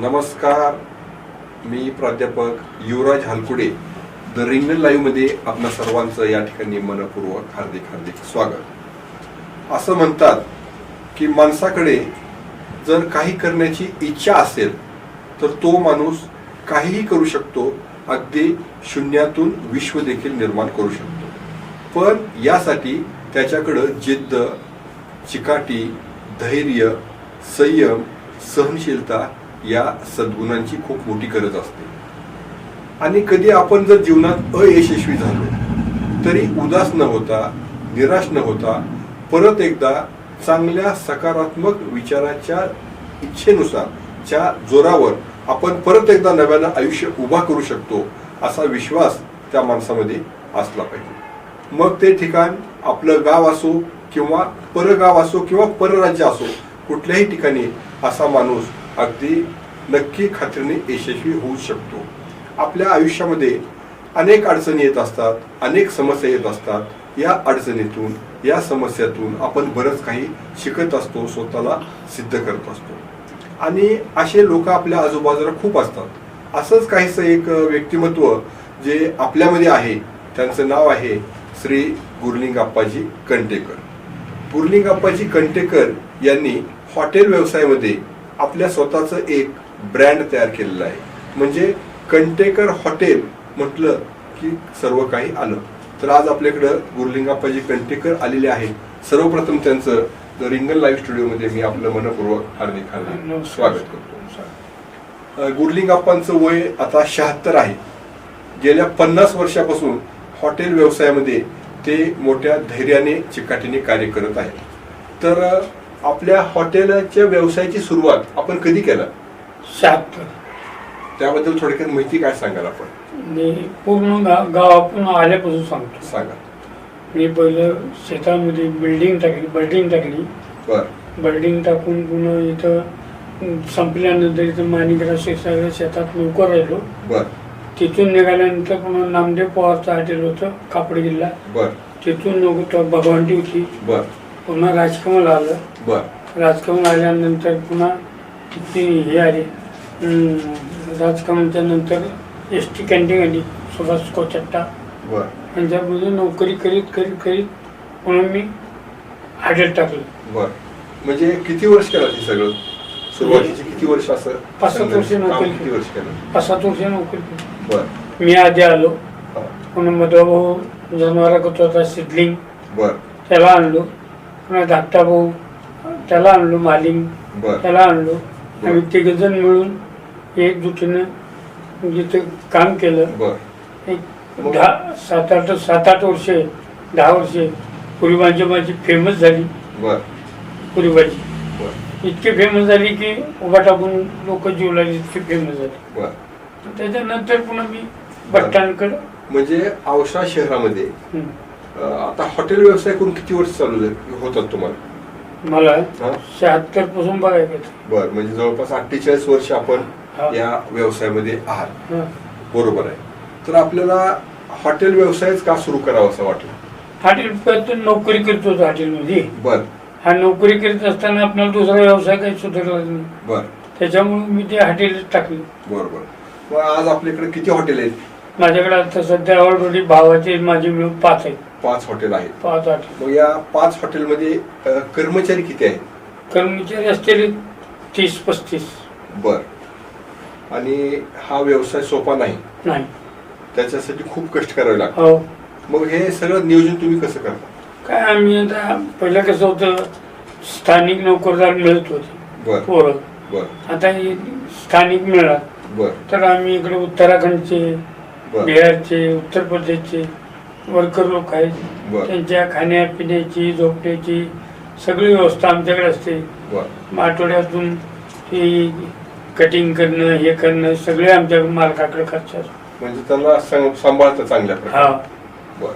नमस्कार. मी प्राध्यापक युवराज हालकुडे. द रिंगल लाईव्हमध्ये आपल्या सर्वांचं या ठिकाणी मनपूर्वक हार्दिक हार्दिक स्वागत. असं म्हणतात की माणसाकडे जर काही करण्याची इच्छा असेल तर तो माणूस काहीही करू शकतो अगदी शून्यातून विश्व देखील निर्माण करू शकतो. पण यासाठी त्याच्याकडं जिद्द चिकाटी धैर्य संयम सहनशीलता या सद्गुणांची खूप मोठी गरज असते. आणि कधी आपण जर जीवनात अयशस्वी झालो तरी उदास न होता निराश न होता परत एकदा चांगल्या सकारात्मक विचाराच्या इच्छेनुसार च्या जोरावर आपण परत एकदा नव्यानं आयुष्य उभा करू शकतो असा विश्वास त्या माणसामध्ये असला पाहिजे. मग ते ठिकाण आपलं गाव असो किंवा परगाव असो किंवा परराज्य असो कुठल्याही ठिकाणी असा माणूस अगदी नक्की खात्रीने यशस्वी होऊ शकतो. आपल्या आयुष्यामध्ये अनेक अडचणी येत असतात अनेक समस्या येत असतात. या अडचणीतून या समस्यातून आपण बरंच काही शिकत असतो स्वतःला सिद्ध करत असतो. आणि असे लोक आपल्या आजूबाजूला खूप असतात. असंच काहीसं एक व्यक्तिमत्व जे आपल्यामध्ये आहे त्यांचं नाव आहे श्री गुरलिंग अप्पाजी कंटेकर. गुरलिंग अप्पाजी कंटेकर यांनी हॉटेल व्यवसायामध्ये आपल्या स्वतःचं एक ब्रँड तयार केलेलं आहे. म्हणजे कंटेकर हॉटेल म्हटलं की सर्व काही आलं. तर आज आपल्याकडं गुरलिंग अप्पाजी कंटेकर आलेले आहेत. सर्वप्रथम त्यांचं द रिंगल लाईव्ह स्टुडिओमध्ये मी आपलं मनपूर्वक हार्दिक हार्दिक. स्वागत करतो. अ, गुरलिंग अप्पांचं वय आता शहात्तर आहे. गेल्या पन्नास वर्षापासून हॉटेल व्यवसायामध्ये ते मोठ्या धैर्याने चिकाटीने कार्य करत आहेत. तर आपल्या हॉटेलच्या व्यवसायाची सुरुवात आपण कधी केला? शहात्तर. त्याबद्दल थोडक्यात माहिती काय सांगाल आपण? मी पूर्ण गा गावातून आल्यापासून सांगतो. सांगा. मी पहिलं शेतामध्ये बिल्डिंग टाकली बिल्डिंग टाकली. बर. बिल्डिंग टाकून पुन्हा इथं संपल्यानंतर इथं माणिकराव सगळ्या शेतात नोकर राहिलो. बर. तिथून निघाल्यानंतर पुन्हा नामदेव पवारचं हॉटेल होतं कापड बर. तिथून नोकर भगवानटी होती. बर. पुन्हा राजकमल आलं बर. राजकमल आल्यानंतर पुन्हा ती हे आली. अं, राजकमलच्या नंतर एस टी कॅन्टीन आली सुभाष कोचट्टा. बर. यांच्यामध्ये नोकरी करीत करीत करीत म्हणून मी हॉटेल टाकलं. बर. म्हणजे किती वर्ष केलं ते सगळं? सुरुवातीचे किती वर्ष असं? पाच सात वर्ष काम नोकरी किती वर्ष केलं? पाच सात वर्ष नोकरी केली. बर. मी आधी आलो. हा. पुन्हा मधुभाऊ जनावरा करतो होता सिद्धलिंग बर. त्याला आणलो. पुन्हा धाकटा भाऊ त्याला आणलो मालिंग बर. त्याला आणलो. आम्ही तिघजण मिळून एकजुटीनं जिथं काम केलं. बर. एक दहा सात आठ सात आठ वर्षे दहा वर्षे पुरी भाजी माझी फेमस झाली. बर. पुरी भाजी बर. इतकी फेमस झाली की उभा टाकून लोक जीव लागले इतकी फेमस झाली. बर. त्याच्यानंतर पुन्हा मी बट्टांकडं म्हणजे औसा शहरामध्ये हं. आता हॉटेल व्यवसाय करून किती वर्ष चालू झाले- होतात तुम्हाला? मला हा? शहात्तरपासून बघायचं बर म्हणजे जवळपास अठ्ठेचाळीस वर्ष आपण हा. या व्यवसायामध्ये आहात. हं. बरोबर आहे. तर आपल्याला हॉटेल व्यवसायच का सुरू करावा असं वाटलं? हॉटेल नोकरी करत होतो हॉटेलमध्ये. बर. हा नोकरी करत असताना आपल्याला दुसरा व्यवसाय काही सुधारला नाही. बर. त्याच्यामुळे मी ते हॉटेल टाकले. बरोबर. मग आज आपल्याकडे किती हॉटेल आहेत? माझ्याकडे आता सध्या ऑलरेडी भावाचे माझे मिळून पाच आहेत. पाच हॉटेल आहेत. पाच हॉटेल. मग या पाच हॉटेलमध्ये अं, कर्मचारी किती आहेत? कर्मचारी असतील तीस पस्तीस. बर. आणि हा व्यवसाय सोपा नाही? नाही. त्याच्यासाठी खूप कष्ट करावे लागतात. हो. मग हे सगळं नियोजन तुम्ही कसं करता? काय आम्ही आता पहिलं कसं होतं स्थानिक नोकरदार मिळत होते. बर. पोरं. बर. आता हे स्थानिक मिळाला. बर. तर आम्ही इकडे उत्तराखंडचे बर. बिहारचे उत्तर प्रदेशचे वर्कर लोक आहेत. बर. त्यांच्या खाण्यापिण्याची झोपण्याची सगळी व्यवस्था आमच्याकडे असते. बर. मग आठवड्यातून हे कटिंग करणं हे करणं सगळे आमच्या मालकाकडे खर्च असतो. म्हणजे त्यांना सांग- सांभाळतं चांगल्या प्रकारे. हा. बर.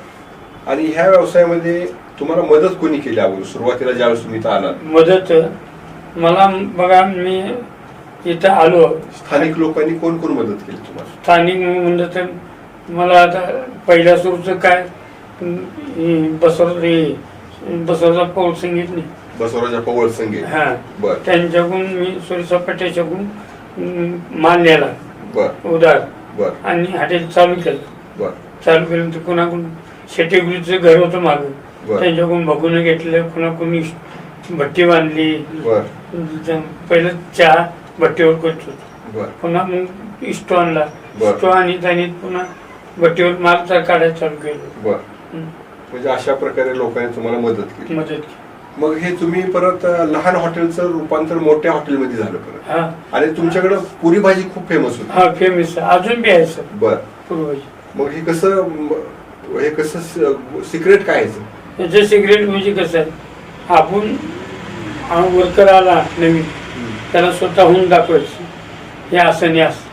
आणि ह्या व्यवसायामध्ये तुम्हाला मदत कोणी केली अगोदर सुरुवातीला ज्यावेळेस तुम्ही इथं आलात? मदत? मला बघा मी इथं आलो. स्थानिक लोकांनी कोण कोण मदत केली तुम्हाला? स्थानिक म्हणलं तर मला आता पहिल्या सुरूचं काय? बसवर पौल संगीत नाही बसवराजा पवळ संगे हा. बर. त्यांच्याकडून मी सोरिसा पेट्याच्याकडून अं, माल नेला बर. उधार बर. आणि हॉटेल चालू केलं. चालू केलं तर कुणाकडून? शेतीगृहीचं घर होतं मागं. त्यांच्याकडून बघून घेतलं कुणाकडून भट्टी बांधली. पहिलं चहा भट्टीवर करत होतो. बर. पुन्हा मग इस्टो आणला. इस्टो आणि त्याने पुन्हा भट्टीवर माल तर काढायला चालू केलं. बर. म्हणजे अशा प्रकारे लोकांनी तुम्हाला मदत केली. मदत केली. मग हे तुम्ही परत अ, लहान हॉटेलचं रूपांतर मोठ्या हॉटेलमध्ये झालं परत. हा. आणि तुमच्याकडे पुरी भाजी खूप फेमस होती. हा फेमस अजून बी आहे सर. बर. पूर्वजी मग हे कसं म- हे कसं सिक्रेट काय आहे याचं? सिक्रेट म्हणजे कसं आहे आपण वर्कर आला नवीन त्याला स्वतःहून दाखवायचं. हे असं नाही असं.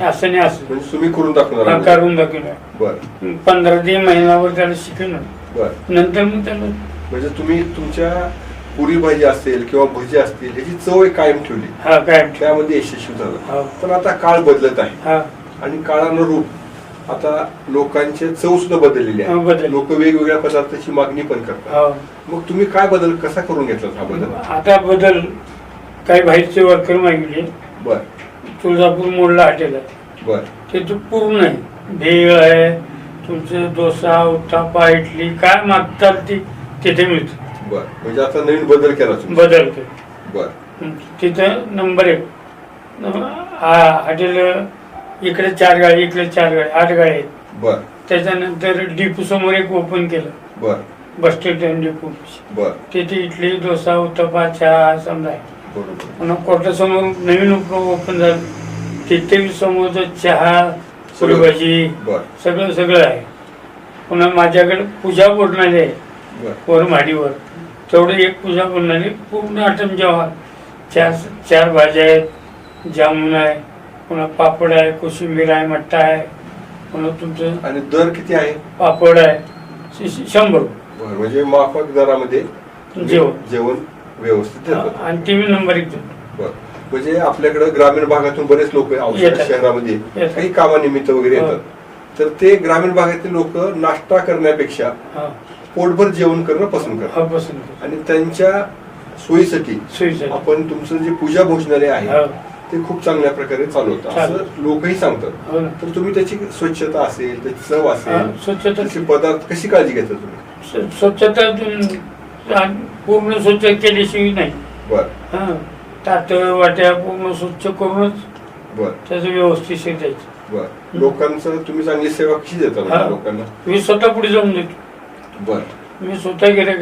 असं नाही असं. म्हणजे तुम्ही करून दाखवणार? करून दाखवलं बर. पंधरा ते महिन्यावर त्याला शिकवणार. बर. नंतर मग त्याला म्हणजे तुम्ही तुमच्या पुरी भाजी असेल किंवा भजी असतील ह्याची चव एक कायम ठेवली. हा काय त्यामध्ये यशस्वी झालं. हा. पण आता काळ बदलत आहे. हा. आणि काळानुरूप आता लोकांचे चव सुद्धा बदललेली हा, आहे बदलली. लोक वेगवेगळ्या पदार्थाची मागणी पण करतात. हा. मग तुम्ही काय बदल कसा करून घेतला हा बदल? आता बदल काही बाहेरचे वर्कर मागितले. बर. तुळजापूर मोडला हॉटेल. आहे बर. ते तर पूर्ण आहे. भेळ आहे तुमचं डोसा उत्तापा इडली काय मागताल ती तिथे मिळतं. बर. म्हणजे आता नवीन बदल केला तुम्ही. बदल ते बर तिथं नंबर एक. हा हॉटेल इकडे चार गाडी इकडे चार गाडी आठ गाडी आहेत. बर. त्याच्यानंतर डिपो समोर एक ओपन केलं. बर. Bus stand depot. बर. तिथे इडली डोसा उत्तपा चहा समजा. आहे पुन्हा कोर्टासमोर नवीन ओपन झालं. तिथे समोर चहा पुरी सगळं. सगळं आहे. पुन्हा माझ्याकडे पूजा बोलणारी आहे. बर. वर माडीवर. तेवढं एक पूजा बोलणारी पूर्ण आटम जेव्हा चार चार भाज्या आहेत जामुन आहे पुन्हा पापड आहे कोशिंबीर आहे मट्टा आहे. पुन्हा तुमचं आणि दर किती आहे? पापड आहे. शंभर. म्हणजे माफक दरामध्ये जेवण. जेवण व्यवस्थित देतात आणि टी व्ही नंबर एक देतो. बर म्हणजे आपल्याकडे ग्रामीण भागातून बरेच लोक येतात. शहरामध्ये येतात. काही कामानिमित्त वगैरे हो. येतात तर ते ग्रामीण भागातील लोक नाश्ता करण्यापेक्षा हा पोटभर जेवण करणं पसंत हा करतात. आणि त्यांच्या सोयीसाठी आपण तुमचं जे पूजा भोजनालय हो. आहे ते खूप चांगल्या प्रकारे चालवतं असं. लोकही सांगतात हो ना तर तुम्ही त्याची स्वच्छता असेल त्याची चव हा, असेल स्वच्छता त्याचे पदार्थ कशी काळजी घेता तुम्ही स्व- स्वच्छता पूर्ण स्वच्छ केल्याशिवाय नाही. बर. हा ताट वाट्या पूर्ण स्वच्छ करूनच बर. त्याचं व्यवस्थित द्यायचं. बर. लोकांचं तुम्ही चांगली सेवा कशी देता म्हणजे हा. लोकांना? मी स्वतः पुढे जाऊन देतो. बर. मी स्वतः गिरायक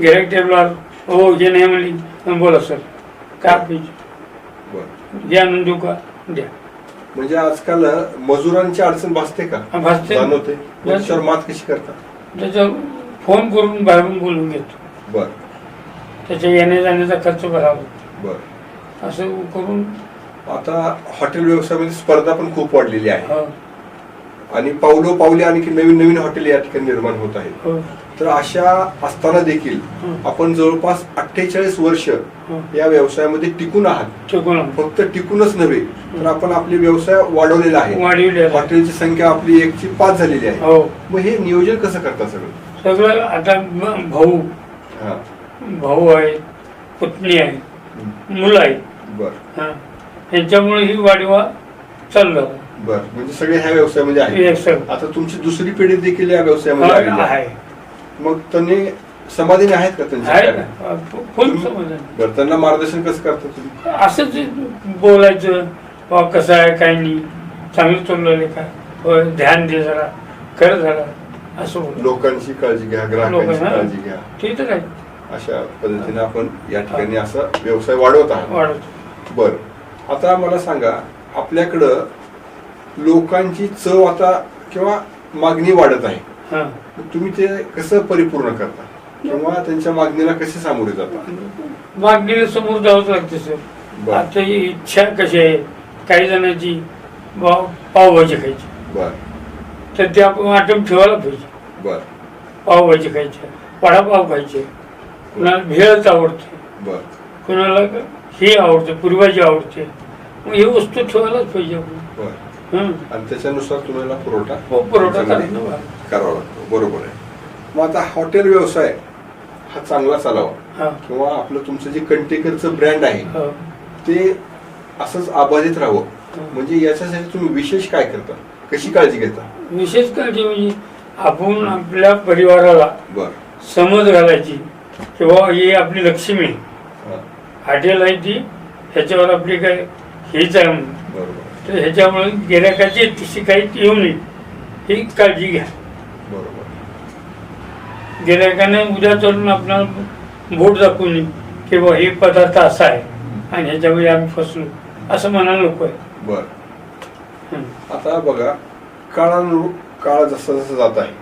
गिरायक टेबलावर हो घे नाही म्हणली "हं, बोला सर. काय पाहिजे बर. घ्या आणून देऊ का? द्या. म्हणजे आजकाल मजुरांची अडचण भासते का? हा, भासते. जाणवते. मग त्याच्यावर मात कशी करता? त्याच्या फोन करून बाहेरून बोलून घेतो. बर. त्याच्या येण्या जाण्याचा खर्च भरावा बर. असं करून आता हॉटेल व्यवसायामध्ये स्पर्धा पण खूप वाढलेली आहे. हो. आणि पावलो पावले आणखी नवीन नवीन हॉटेल या ठिकाणी निर्माण होत आहेत. हो. तर अशा असताना देखील हं. आपण जवळपास अठ्ठेचाळीस वर्ष हो. या व्यवसायामध्ये टिकून आहात. फक्त टिकूनच नव्हे तर आपण आपले व्यवसाय वाढवलेला आहे. वाढविलेलं आहे. हॉटेलची संख्या आपली एकची पाच झालेली आहे. हो. मग हे नियोजन कसं करता सगळं? सगळं आता भाऊ हा. भाऊ आहे पुतणी आहे. मुलं आहेत. बर. हा. यांच्यामुळे ही वाढीवा चालू झाला बर. म्हणजे सगळे ह्या व्यवसायामध्ये हे आहे आता तुमची दुसरी पिढी देखील या व्यवसायामध्ये आलेली आहे. आहे. मग त्यांनी समाधानी आहेत का त्यांच्या आहे? ना. फुल समाधान. बरं त्यांना मार्गदर्शन कसं करता तुम्ही? असंच बोलायचं बा कसं आहे काय नाही. चांगलं चाललं का? होय, ध्यान दे जरा. कर जरा. असं बोल लोकांची काळजी घ्या ग्राहकांची काळजी घ्या. ते तर आहे. अशा पद्धतीने आपण या ठिकाणी असा व्यवसाय वाढवत आहात. वाढवतो. बर. आता मला सांगा आपल्याकडं लोकांची चव आता किंवा मागणी वाढत आहे. हा. तुम्ही ते कसं परिपूर्ण करता? किंवा त्यांच्या मागणीला कसे सामोरे जाता? मागणीला समोर जावंच लागते सर. आता ही इच्छा कशी आहे? काही जणांची पावभाजी खायची. बर. तर ते आपण आठवण ठेवायला पाहिजे. बर. पावभाजी खायची वडापाव खायचे. कुणाला भेळच आवडते. बर. कुणाला ही आवडते पुरभाजी आवडते. मग ही वस्तू ठेवायलाच पाहिजे हं. आणि त्याच्यानुसार तुम्हाला पुरवठा हो, पुरवठा. करावा लागतो. बरोबर आहे. मग आता हॉटेल व्यवसाय हा चांगला चालावा. हा. किंवा आपलं तुमचं जे कंटेकरचं ब्रँड आहे हो. ते असंच अबाधित राहावं. म्हणजे याच्यासाठी तुम्ही विशेष काय करता? कशी काळजी घेता? विशेष काळजी म्हणजे आपण आपल्या परिवाराला बर. समज घालायची. किंवा ही आपली लक्ष्मी. हॉटेल आहे ती ह्याच्यावर आपली काय हेच आहे तर ह्याच्यामुळे गिरायकाची तशी काही येऊ नये. ही काळजी घ्या. बरोबर. गिरायकाने उद्या चालून आपल्याला बोट दाखवून नये की बुवा हे पदार्थ असा आहे आणि ह्याच्यामध्ये आम्ही फसलो. असं म्हणायला नको आहे. बर. आता बघा काळानुरूप काळ जसा जसा जात आहे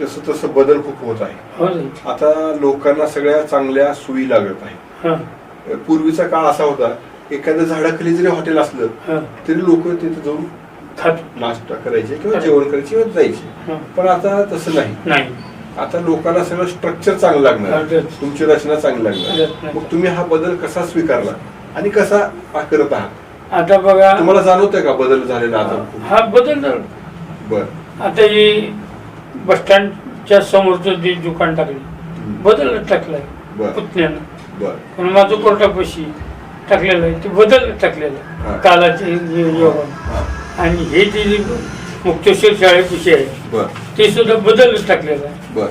तसं तसं बदल खूप होत आहे हो? आता लोकांना सगळ्या चांगल्या सोयी लागत आहे हं, पूर्वीचा काळ असा होता एखाद्या झाडाखाली जरी हॉटेल असलं. तरी लोक तिथे जाऊन नाश्ता करायचे किंवा जेवण करायचे किंवा जायचे. पण आता तसं नाही नाही आता लोकांना सगळं स्ट्रक्चर चांगलं लागणार. तुमची रचना चांगली लागणार. मग तुम्ही हा बदल कसा स्वीकारला आणि कसा करत आहात आता बघा तुम्हाला जाणवतंय का बदल झालेला आता हा बदल झाला. बर आता ही बस स्टँडच्या समोरचं जे दुकान टाकले बदल टाकलाय पुतण्यानं. पण माझं कोर्टापाशी टाकलेलं आहे ते बदल टाकलेलं हा. आहे कालाचे हा, आणि हे जे मुक्तेश्वर शाळेपाशी आहे बर. ते सुद्धा बदल टाकलेलं आहे. बर.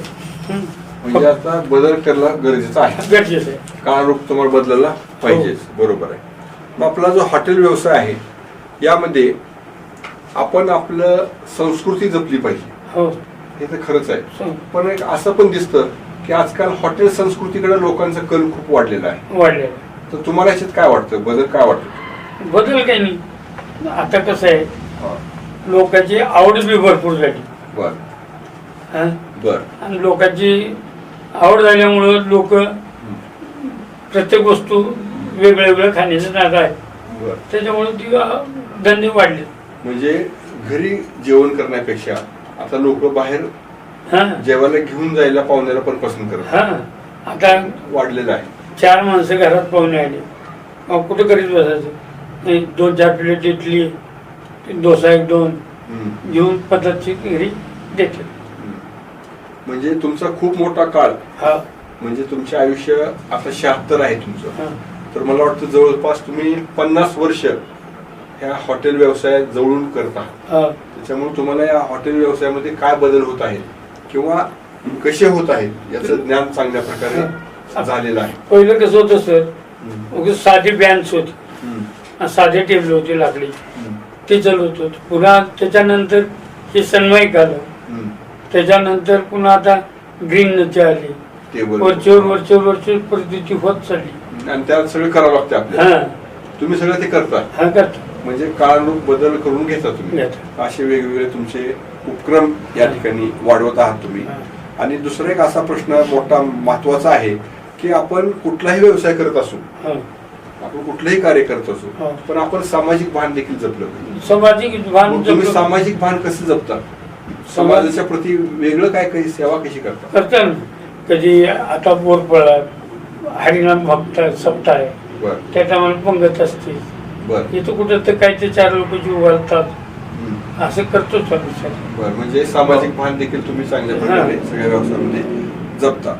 हं. म्हणजे आता बदल करणं गरजेचं आहे. गरजेचं आहे. काळारूप तुम्हाला बदलला पाहिजेच बरोबर आहे. मग आपला जो हॉटेल व्यवसाय आहे यामध्ये आपण आपलं संस्कृती जपली पाहिजे. हो. हे तर खरंच आहे. पण एक असं पण दिसतं की आजकाल हॉटेल संस्कृतीकडे लोकांचा कल खूप वाढलेला आहे. वाढलेलं. तर तुम्हाला याच्यात काय वाटतं? बदल काय वाटतं? बदल काही नाही. आता कसं आहे लोकांची आवड बी भरपूर झाली. बर. हं? बर. आणि लोकांची आवड झाल्यामुळं लोक प्रत्येक वस्तू वेगळ्या वेगळ्या खाण्याचं नाद आहे. त्याच्यामुळे ती धंदे वाढले म्हणजे घरी जेवण करण्यापेक्षा आता लोक बाहेर हा. जेवायला घेऊन जायला पाहुण्याला पण पसंत करतात हा. आता वाढलेलं आहे. चार माणसं घरात पाहुणे आले. मग कुठं करीत बसायचं? दोन चार प्लेट इडली डोसा एक दोन. हम्म. घेऊन पद्धतची घरी देते म्हणजे तुमचा खूप मोठा काळ. हा. म्हणजे तुमचे आयुष्य आता शहात्तर आहे तुमचं. हा. तर मला वाटतं जवळपास तुम्ही पन्नास वर्ष ह्या हॉटेल व्यवसायात जवळून करता हा. त्याच्यामुळे तुम्हाला या हॉटेल व्यवसायामध्ये काय बदल होत आहेत किंवा कसे होत आहेत याचं ज्ञान चांगल्या प्रकारे झालेलं आहे. पहिलं कसं होतं सर साधी बँच होती. साधे टेबल होते हम्म. ते चालवत होतं. पुन्हा त्याच्यानंतर हे सन्माईक आलं. त्याच्यानंतर पुन्हा आता ग्रीन नची आली. वरचेवर वरचेवर वरचेवर परिस्थिती होत चालली. आणि त्यात सगळं करावं लागतं तुम्ही सगळं ते करता. हा करतो. म्हणजे काळानुरूप बदल करून घेता तुम्ही. असे वेगवेगळे तुमचे उपक्रम या ठिकाणी वाढवत आहात तुम्ही. आणि दुसरा एक असा प्रश्न मोठा महत्त्वाचा आहे की आपण कुठलाही व्यवसाय करत असू. आपण कुठलंही कार्य करत असू. पण आपण सामाजिक भान देखील जपलं पाहिजे. सामाजिक भान तुम्ही सामाजिक भान कसं जपता समाजाच्या प्रती वेगळं काय काही सेवा कशी करता करतो कधी आता बोर पडला हरिनाम भक्त सप्ताह आहे बर त्या टायमाला पंगत असते बर इथं कुठं तर काय ते चार लोक जीव घालतात हम्म. असं करतोच आम्ही सर. बर म्हणजे सामाजिक भान देखील तुम्ही चांगल्या प्रकारे सगळ्या व्यवसायामध्ये जपता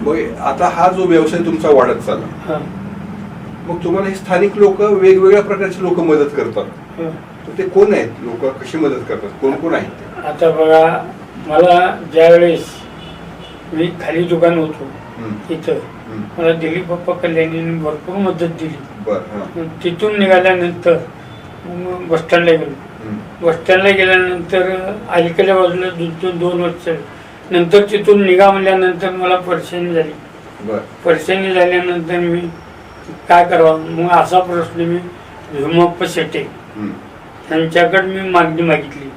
मग आता हा जो व्यवसाय तुमचा वाढत चालला हा. मग तुम्हाला हे स्थानिक लोक वेगवेगळ्या प्रकारचे लोक मदत करतात हा. तर ते कोण आहेत लोक कशी मदत करतात कोण कोण आहेत ते? आता बघा मला ज्यावेळेस मी खाली दुकान होतो हम्म, इथं हम्म. मला दिलीप बाप्पा कल्याणीने भरपूर मदत दिली मग तिथून निघाल्यानंतर मग बस स्टँडला गेलो. बस स्टँडला गेल्यानंतर अलीकडल्या बाजूला दोन दोन दोन वर्ष नंतर तिथून निघा म्हणल्यानंतर मला परेशानी झाली. परेशानी झाल्यानंतर मी काय करावं? मग असा प्रश्न मी भीमप्पा शेटे हम्म, यांच्याकडे मी मागणी मागितली.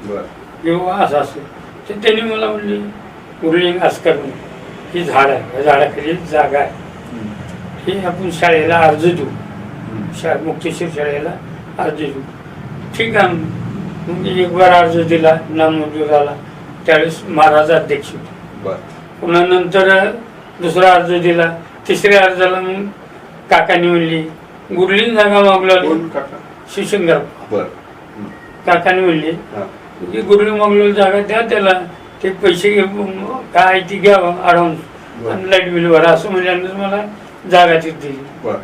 किंवा असं असेल तर त्यांनी मला म्हणले उरलिंग आस्कर ही झाड आहे. या झाडाखाली जागा आहे. ही आपण शाळेला अर्ज देऊ. शा मुक्तेश्वर शाळेला अर्ज देऊ. ठीक आहे. मग मी एक बार अर्ज दिला नामंजूर झाला त्यावेळेस महाराज अध्यक्ष होते. बर. पुन्हा नंतर दुसरा अर्ज दिला. तिसऱ्या अर्जाला मग काकानी म्हणली गुरलीन जागा मागला हम्म, काकानी म्हणली गुरली मागलेली जागा द्या त्याला. ते पैसे काय ती घ्यावं अडवून लाइट बिल भरा. असं म्हणल्यानंतर मला जागा ती दिली. बर.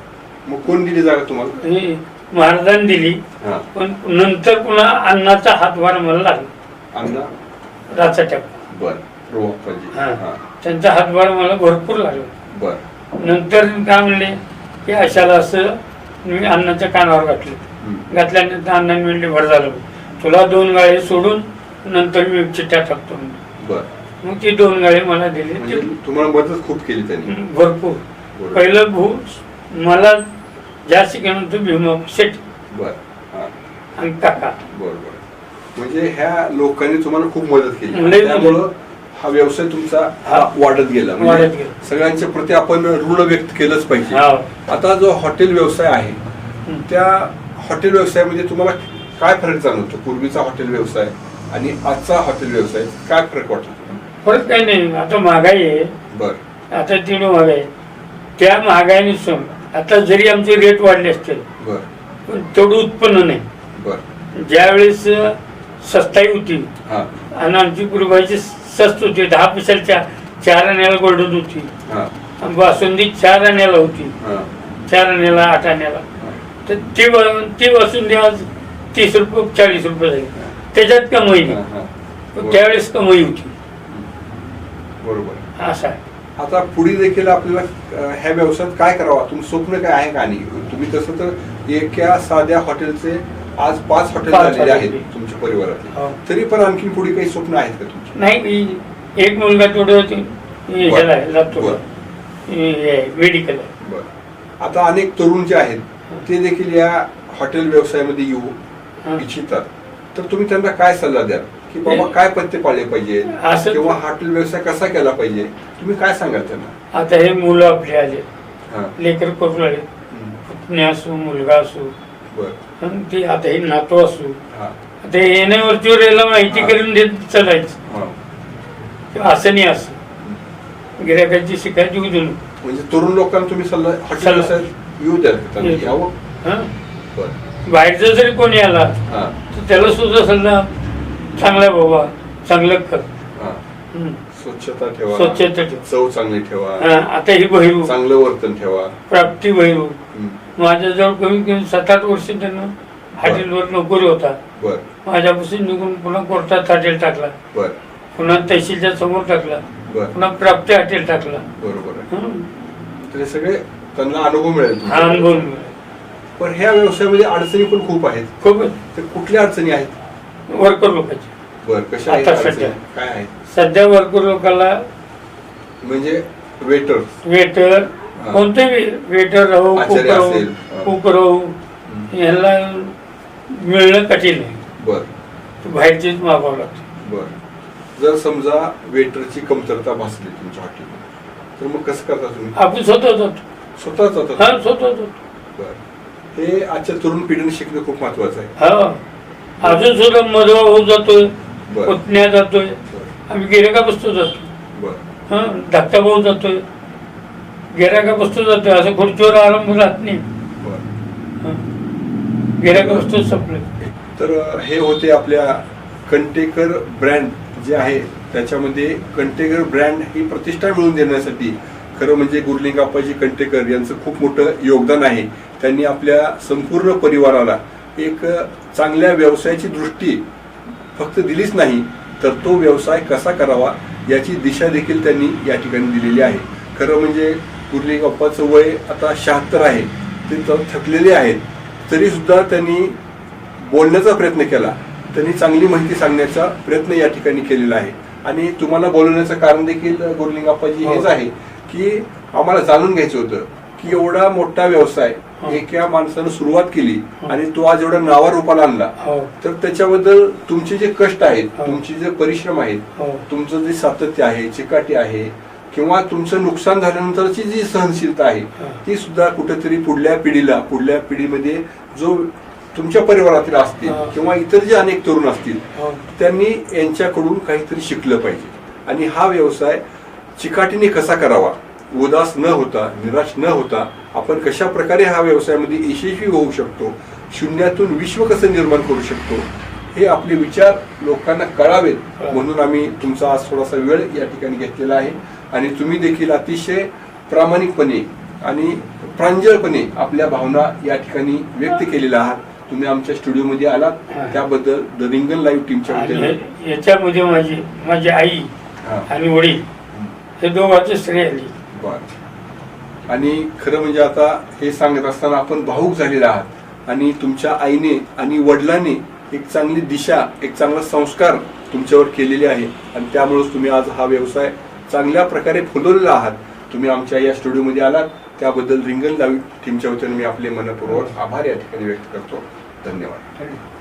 मग कोण दिली जागा तुम्हाला? महाराजांनी दिली. हा. पण नंतर पुन्हा अन्नाचा हातभार मला लागला. अण्णा राचा टप्पा बर. रोहप्पाजी हा. हा. त्यांचा हातभार मला भरपूर लागला. बर. नंतर काय म्हणले की अशाला असं मी अन्नाच्या कानावर घातलं. हम्म. घातल्यानंतर अण्णांनी म्हणले भर झालं तुला दोन गाळे सोडून नंतर मी चिट्ट्या टाकतो. म्हणले. बर. मग ती दोन गाळे मला दिली. म्हणजे ते तुम्हाला मदत खूप केली त्यांनी. भरपूर. बरोबर. पहिलं भू मला जास्त केलं होतं भीमा शेट. बर. हा. आणि काका. बरोबर म्हणजे ह्या लोकांनी तुम्हाला खूप मदत केली. त्यामुळं हा व्यवसाय तुमचा हा वाढत गेला. वाढत म्हणजे गेला. सगळ्यांच्या प्रती आपण ऋण व्यक्त केलंच पाहिजे. हा. आता जो हॉटेल व्यवसाय आहे. त्या हॉटेल व्यवसायामध्ये तुम्हाला काय फरक जाणवतो? पूर्वीचा हॉटेल व्यवसाय आणि आजचा हॉटेल व्यवसाय काय फरक वाटतो फरक काही नाही. आता महागाई आहे. बर. आता तीन महागाई त्या महागाईने सम आता जरी आमचे रेट वाढले असतील पण तेवढं उत्पन्न नाही. ज्यावेळेस सस्ताई होती हा. आणि आमची पूर्वाची स्वस्त होती दहा पैशाच्या चार आण्याला गोल्डन होती. बासुंदी चार आण्याला होती. हा. चार आण्याला आठ आण्याला. तर ती ती बासुंदी आज तीस रुपये चाळीस रुपये झाली. त्याच्यात कमाई नाही. त्यावेळेस कमाई होती. बरोबर. असं आहे. आता पुढे देखील आपल्याला ह्या व्यवसायात काय करावं? तुमचं स्वप्न काय आहे का आणि तुम्ही तसं तर एका साध्या हॉटेलचे आज पाच हॉटेल झालेले आहेत. तुमच्या परिवारातले. हो. तरी पण आणखी पुढे काही स्वप्न आहेत का तुमची? नाही मी- एक मुलगा तेवढं मेडिकल आता अनेक तरुण जे आहेत ते देखील या हॉटेल व्यवसायामध्ये येऊ. इच्छितात. तर तुम्ही त्यांना काय सल्ला द्याल? की बाबा काय पत्ते पाळले पाहिजे? असं- किंवा हॉटेल व्यवसाय कसा केला पाहिजे? तुम्ही काय सांगाल त्यांना? आता हे मुलं आपले आले. हा. लेकर करून आले. हम्म. पुतणे असो मुलगा असो. बर. आणि ते आता हे नातू असो. हा. आता हे येण्यावरती याला माहिती हा. करून देत चालायचं. हा. असं नाही असं. गिरायकाची शिकायची उजून म्हणजे तरुण लोकांना तुम्ही सल्ला हॉटेल सल्ला. येऊ त्यांना? येऊ. यावं? हं? बर. बाहेरचं जरी कोणी आला हा. तर त्याला सुद्धा सल्ला चांगला बाबा. चांगलं कर. हा. स्वच्छता ठेवा. स्वच्छता ठेव. चव चांगली ठेवा. हं, आता ही बहिरू. चांगलं वर्तन ठेवा. प्राप्ती बहिरू. हम्म. माझ्याजवळ कमी कमी सात आठ वर्ष त्यानं हॉटेलवर नोकरी होता. बर. माझ्यापासून निघून पुन्हा कोर्टात हॉटेल टाकला. बर. पुन्हा तहसीलच्या समोर टाकला. बर. पुन्हा प्राप्ती हॉटेल टाकला. बरोबर आहे. हं. तर हे सगळे त्यांना अनुभव मिळेल हा. अनुभव मिळाला. पण ह्या व्यवसायामध्ये अडचणी पण खूप आहेत. खूप तर कुठल्या अडचणी आहेत? वर्कर लोकांचे. बर कशा आहेत आता अडचणी? सध्या. काय आहेत? सध्या वर्कर लोकांना म्हणजे वेटर वेटर हा. कोणतेही वेटर राहू कुक राहू असेल. हा. कुक राहू ह्याला मिळणं कठीण आहे. बर. ते बाहेरचीच मागावं लागतं. बर. जर समजा वेटरची कमतरता भासली तुमच्या हॉटेलमध्ये तर मग कसं करता तुम्ही? आपण स्वतः जातो स्वतः जातात हा स्वतः जातो बर. हे आजच्या तरुण पिढीने शिकणं खूप महत्वाचं आहे. हा. अजून सुद्धा मधवा होत जातोय बर. पुतण्या जातोय आम्ही गिरायका बसतो जातो. बर. हा? धाकटा भाऊ जातोय. गिरायका बसतो जातोय असं खुर्चीवर आराम राहत नाही. बर. गिरायका बसतो संपलं. तर हे होते आपल्या कंटेकर ब्रँड जे आहे त्याच्यामध्ये कंटेकर ब्रँड ही प्रतिष्ठा मिळवून देण्यासाठी खरं म्हणजे गुरलिंग आप्पाजी कंटेकर यांचं खूप मोठं योगदान आहे. त्यांनी आपल्या संपूर्ण परिवाराला एक चांगल्या व्यवसायाची दृष्टी फक्त दिलीच नाही तर तो व्यवसाय कसा करावा याची दिशा देखील त्यांनी या ठिकाणी दिलेली आहे. खरं म्हणजे गुरलिंग अप्पाचं वय आता शहात्तर आहे ते थकलेले आहेत तरी सुद्धा त्यांनी बोलण्याचा प्रयत्न केला. त्यांनी चांगली माहिती सांगण्याचा प्रयत्न या ठिकाणी केलेला आहे. आणि तुम्हाला बोलवण्याचं कारण देखील गोरलिंग आप्पाजी हो. हेच आहे की आम्हाला जाणून घ्यायचं होतं. की एवढा मोठा व्यवसाय हो. एका माणसानं सुरुवात केली हो. आणि तो आज एवढा नावा रूपाला आणला हो तर त्याच्याबद्दल तुमचे जे कष्ट आहेत. तुमचे जे परिश्रम आहेत तुमचं जे सातत्य आहे चिकाटी आहे किंवा तुमचं नुकसान झाल्यानंतरची जी सहनशीलता आहे. ती सुद्धा कुठेतरी पुढल्या पिढीला पुढल्या पिढीमध्ये जो तुमच्या परिवारातील असतील. किंवा इतर जे अनेक तरुण असतील त्यांनी यांच्याकडून काहीतरी शिकलं पाहिजे आणि हा व्यवसाय चिकाटीने कसा करावा उदास न होता निराश न होता आपण कशा प्रकारे हा व्यवसायामध्ये यशस्वी होऊ शकतो? शून्यातून विश्व कसं निर्माण करू शकतो? हे आपले विचार लोकांना कळावेत म्हणून आम्ही तुमचा आज थोडासा वेळ या ठिकाणी घेतलेला आहे. आणि तुम्ही देखील अतिशय प्रामाणिकपणे आणि प्रांजळपणे आपल्या भावना या ठिकाणी व्यक्त केलेल्या आहात. तुम्ही आमच्या स्टुडिओमध्ये आलात. त्याबद्दल द रिंगण लाईव्ह टीमच्या याच्यामध्ये माझी माझी आई. आणि वडील हे दोघांची स्त्री आली बर आणि खरं म्हणजे आता हे सांगत असताना आपण भाऊक झालेला आहात. आणि तुमच्या आईने आणि वडिलांनी एक चांगली दिशा एक चांगला संस्कार तुमच्यावर केलेले आहे. आणि त्यामुळेच तुम्ही आज हा व्यवसाय चांगल्या प्रकारे फुलवलेला आहात. तुम्ही आमच्या या स्टुडिओमध्ये आलात. त्याबद्दल रिंगण लावी टीमच्या वतीने मी आपले मनपूर्वक आभार या ठिकाणी व्यक्त करतो. धन्यवाद. थँक्यू.